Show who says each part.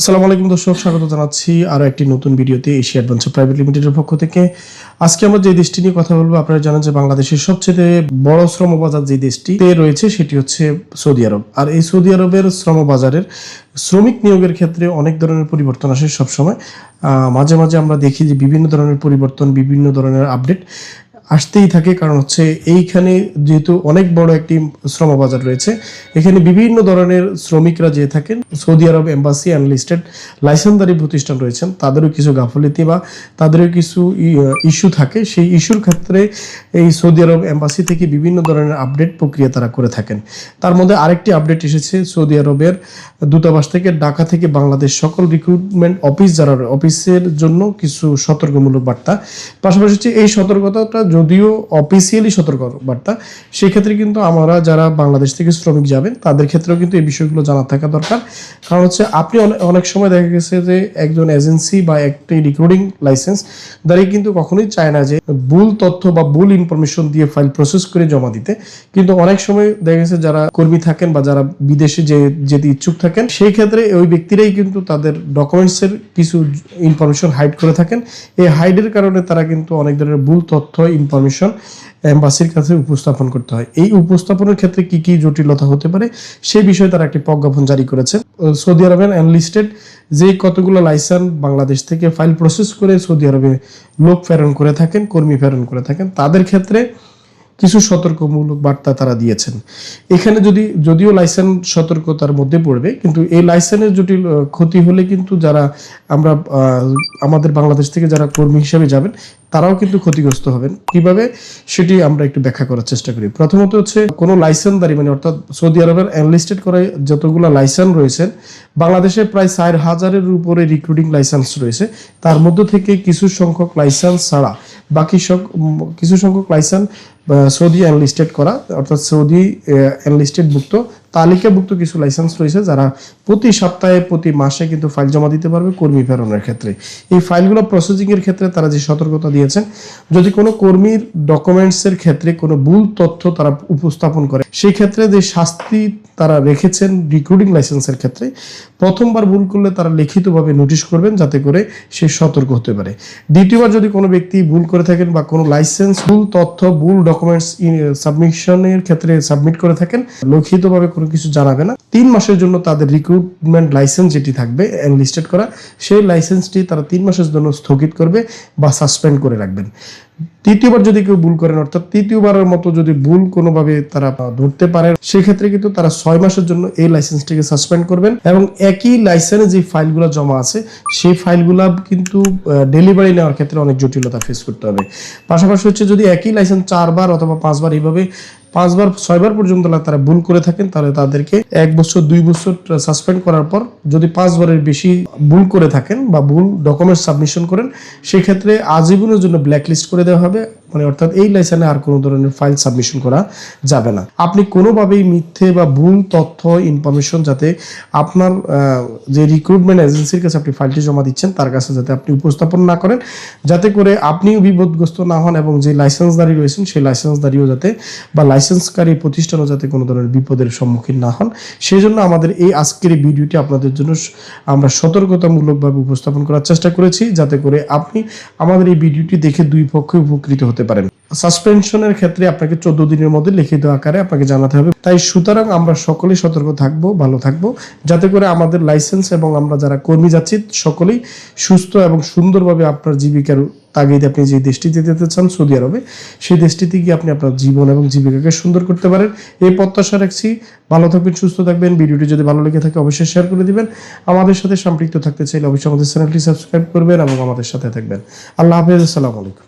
Speaker 1: আসসালামু আলাইকুম দর্শক, স্বাগত জানাচ্ছি আরও একটি নতুন ভিডিওতে এশিয়া অ্যাডভেঞ্চার প্রাইভেট লিমিটেডের পক্ষ থেকে। আজকে আমরা যে দেশটি নিয়ে কথা বলব, আপনারা জানেন যে বাংলাদেশের সবচেয়ে বড় শ্রম বাজার যে দেশটিতে রয়েছে, সেটি হচ্ছে সৌদি আরব। আর এই সৌদি আরবের শ্রম বাজারের শ্রমিক নিয়োগের ক্ষেত্রে অনেক ধরনের পরিবর্তন আসে সবসময়। মাঝে মাঝে আমরা দেখি যে বিভিন্ন ধরনের পরিবর্তন, বিভিন্ন ধরনের আপডেট। আসতেই থাকে, কারণ হচ্ছে এইখানে যেহেতু অনেক বড় একটি শ্রম বাজার রয়েছে, এখানে বিভিন্ন ধরনের শ্রমিকরা যে থাকেন। সৌদি আরব এম্বাসি অ্যানলিস্টেড লাইসেন্সদারি প্রতিষ্ঠান রয়েছেন, তাদেরও কিছু গাফলিতি বা তাদেরও কিছু ইস্যু থাকে। সেই ইস্যুর ক্ষেত্রে এই সৌদি আরব এম্বাসি থেকে বিভিন্ন ধরনের আপডেট প্রক্রিয়া তারা করে থাকেন। তার মধ্যে আরেকটি আপডেট এসেছে, সৌদি আরবের দূতাবাস থেকে ঢাকা থেকে বাংলাদেশ সকল রিক্রুটমেন্ট অফিস যারা অফিসের জন্য কিছু সতর্কমূলক বার্তা। পাশাপাশি হচ্ছে এই সতর্কতাটা যদিও অফিসিয়ালি সতর্ক বার্তা, সেক্ষেত্রে কিন্তু আমরা যারা বাংলাদেশ থেকে শ্রমিক যাবেন, তাদের ক্ষেত্রেও কিন্তু এই বিষয়গুলো জানা থাকা দরকার। কারণ হচ্ছে, আপনি অনেক সময় দেখা গেছে যে একজন এজেন্সি বা একটি রিক্রুটিং লাইসেন্স দাঁড়িয়ে কিন্তু কখনোই চায় না যে ভুল তথ্য বা ভুল ইনফরমেশন দিয়ে ফাইল প্রসেস করে জমা দিতে। কিন্তু অনেক সময় দেখা গেছে যারা কর্মী থাকেন বা যারা বিদেশে যে, যেতে ইচ্ছুক থাকেন সেই ক্ষেত্রে ওই ব্যক্তিরাই কিন্তু তাদের ডকুমেন্টসের কিছু ইনফরমেশন হাইড করে থাকেন। এই হাইডের কারণে তারা কিন্তু অনেক ধরনের ভুল তথ্য ইনফরমেশন এম্বাসির কাছে উপস্থাপন করতে হয়। এই উপস্থাপনের ক্ষেত্রে কি কি জটিলতা হতে পারে সেই বিষয়ে তারা একটি প্রজ্ঞাপন জারি করেছে। সৌদি আরবের অ্যানলিস্টেড যে কতগুলো লাইসেন্স বাংলাদেশ থেকে ফাইল প্রসেস করে সৌদি আরবে লোক প্রেরণ করে থাকেন, কর্মী প্রেরণ করে থাকেন, তাদের ক্ষেত্রে কিছু সতর্কমূলক বার্তা তারা দিয়েছেন। এখানে যদি, যদিও লাইসেন্স সতর্কতার মধ্যে পড়বে, কিন্তু এই লাইসেন্সের জটিল ক্ষতি হলে কিন্তু যারা আমরা আমাদের বাংলাদেশ থেকে যারা কর্মী হিসেবে যাবেন তারাও কিন্তু ক্ষতিগ্রস্ত হবেন। কীভাবে? সেটি আমরা একটু ব্যাখ্যা করার চেষ্টা করি। প্রথমত হচ্ছে, কোনো লাইসেন্সদারি মানে অর্থাৎ সৌদি আরবের অ্যানলিস্টেড করা যতগুলো লাইসেন্স রয়েছেন বাংলাদেশে প্রায় চার হাজারের উপরে রিক্রুটিং লাইসেন্স রয়েছে। তার মধ্য থেকে কিছু সংখ্যক লাইসেন্স ছাড়া বাকি সব কিছু সংখ্যক লাইসেন্স সৌদি অ্যানলিস্টেড করা, অর্থাৎ সৌদি অ্যানলিস্টেড মুক্ত তালিকাভুক্ত কিছু লাইসেন্স রয়েছে যারা প্রতি সপ্তাহে, প্রতি মাসে কিন্তু ফাইল জমা দিতে পারবে কর্মী প্রেরণের ক্ষেত্রে। এই ফাইলগুলো প্রসেসিং এর ক্ষেত্রে তারা যে সতর্কতা দিয়েছেন, যদি কোনো কর্মীর ডকুমেন্টস এর ক্ষেত্রে কোনো ভুল তথ্য তারা উপস্থাপন করে, সেই ক্ষেত্রে যে শাস্তি তারা রেখেছেন রিক্রুটিং লাইসেন্সের ক্ষেত্রে, প্রথমবার ভুল করলে তারা লিখিতভাবে নোটিশ করবেন যাতে করে সে সতর্ক হতে পারে। দ্বিতীয়বার যদি কোনো ব্যক্তি ভুল করে থাকেন বা কোনো লাইসেন্স ভুল তথ্য, ভুল ডকুমেন্টস সাবমিশনের ক্ষেত্রে সাবমিট করে থাকেন, লিখিতভাবে কোনো কিছু জানাবে না। তিন মাসের জন্য তাদের রিক্রুটমেন্ট লাইসেন্স যেটি থাকবে লিস্টেড করা, সেই লাইসেন্সটি তারা তিন মাসের জন্য স্থগিত করবে বা সাসপেন্ড করে রাখবেন। তৃতীয়বার যদি কেউ ভুল করেন, অর্থাৎ তৃতীয়বারের মতো যদি ভুল কোনোভাবে তারা ধরতে পারে সেক্ষেত্রে কিন্তু তারা ছয় মাসের জন্য এই লাইসেন্সটিকে সাসপেন্ড করবেন এবং একই লাইসেন্সে যে ফাইলগুলো জমা আছে, সেই ফাইলগুলো কিন্তু ডেলিভারি নেওয়ার ক্ষেত্রে অনেক জটিলতা ফেস করতে হবে। পাশাপাশি হচ্ছে যদি একই লাইসেন্স চারবার অথবা পাঁচবার এইভাবে, পাঁচবার, ছয়বার পর্যন্ত তারা ভুল করে থাকেন, তাহলে তাদেরকে এক বছর, দুই বছর সাসপেন্ড করার পর যদি পাঁচবারের বেশি ভুল করে থাকেন বা ভুল ডকুমেন্ট সাবমিশন করেন, সেক্ষেত্রে আজীবনের জন্য ব্ল্যাকলিস্ট করে হবে মানে অর্থাৎ এই লাইসেন্সে আর কোনো ধরনের ফাইল সাবমিশন করা যাবে না। আপনি কোনোভাবেই মিথ্যে বা ভুল তথ্য ইনফরমেশন যাতে আপনার যে রিক্রুটমেন্ট এজেন্সির কাছে আপনি ফাইলটি জমা দিচ্ছেন, তার কাছে যাতে আপনি উপস্থাপন না করেন, যাতে করে আপনিও বিপদগ্রস্ত না হন এবং যে লাইসেন্সদারি রয়েছেন, সেই লাইসেন্সদারিও যাতে বা লাইসেন্সকারী প্রতিষ্ঠানও যাতে কোনো ধরনের বিপদের সম্মুখীন না হন। সেই জন্য আমাদের এই আজকের এই ভিডিওটি আপনাদের জন্য আমরা সতর্কতামূলকভাবে উপস্থাপন করার চেষ্টা করেছি, যাতে করে আপনি আমাদের এই ভিডিওটি দেখে দুই পক্ষে উপকৃত হতে পারেন। সাসপেনশনের ক্ষেত্রে আপনাকে চোদ্দ দিনের মধ্যে লিখিত আকারে আপনাকে জানাতে হবে। তাই সুতরাং আমরা সকলেই সতর্ক থাকব, ভালো থাকব। যাতে করে আমাদের লাইসেন্স এবং আমরা যারা কর্মী যাচ্ছি, সকলেই সুস্থ এবং সুন্দরভাবে আপনার জীবিকার তাগিদে আপনি যে দেশটিতে যেতে চান, সৌদি আরবে, সেই দেশটিতে গিয়ে আপনি আপনার জীবন এবং জীবিকাকে সুন্দর করতে পারেন। এই প্রত্যাশা রাখছি। ভালো থাকবেন, সুস্থ থাকবেন। ভিডিওটি যদি ভালো লেগে থাকে, অবশ্যই শেয়ার করে দিবেন। আমাদের সাথে সম্পৃক্ত থাকতে চাইলে অবশ্যই আমাদের চ্যানেলটি সাবস্ক্রাইব করবেন এবং আমাদের সাথে থাকবেন। আল্লাহ হাফেজ, আসসালামু আলাইকুম।